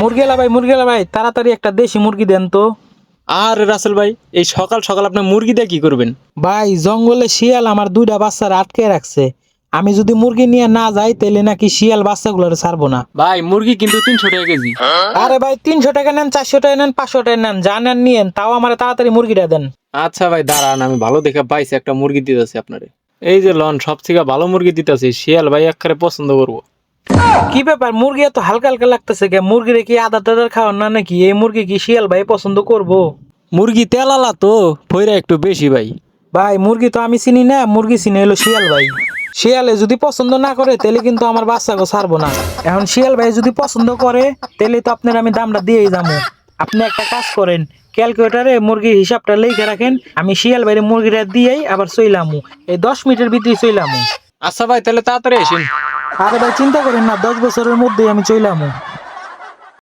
মুরগিলা ভাই মুরগিলা ভাই তাড়াতাড়ি একটা দেশি মুরগি দেন তো। আর রাসেল ভাই এই সকাল সকাল আপনি মুরগি দিয়ে কি করবেন? ভাই জঙ্গলে শিয়াল আমার দুইটা বাচ্চারা আটকে রাখছে। আমি যদি মুরগি নিয়ে না যাই তাহলে নাকি শিয়াল বাচ্চাগুলো ছাড়বো না। ভাই মুরগি কিন্তু তিনশো টাকা কেজি। আরে ভাই তিনশো টাকা নেন চারশো টাকা নেন পাঁচশো টাকা নেন যা নেন নিয়েন তাও আমার তাড়াতাড়ি মুরগিটা দেন। আচ্ছা ভাই দাঁড়ান আমি ভালো দেখে পাইছি একটা মুরগি দিতেছি আপনারে। এই যে লন সব থেকে ভালো মুরগি দিতেছি শিয়াল ভাই একবারে পছন্দ করব। কি ব্যাপার? মুরগি এত হালকা হালকা লাগতেছে কে মুরগিরে কি আদা টাদার খাওয়ান না নাকি? এই মুরগি কি শিয়াল ভাই পছন্দ করব? মুরগি তেলালা তো ফইরা একটু বেশি ভাই। ভাই মুরগি তো আমি চিনি না মুরগি চিনি হলো শিয়াল ভাই। শিয়ালে যদি পছন্দ না করে তাহলে কিন্তু আমার বাচ্চাকে ছাড়বো না। এখন শিয়াল ভাই যদি পছন্দ করে তাহলে তো আপনার আমি দামটা দিয়েই যাব। আপনি একটা কাজ করেন ক্যালকুলেটারে মুরগির হিসাবটা লিখে রাখেন আমি শিয়াল ভাইয়ের মুরগিটা দিয়েই আবার চইলামু। এই দশ মিনিটের ভিতরে চইলামু। আচ্ছা ভাই তাহলে তাড়াতাড়ি আসেন। আরে ভাই চিন্তা করেন না দশ বছরের মধ্যেই আমি চইলামু।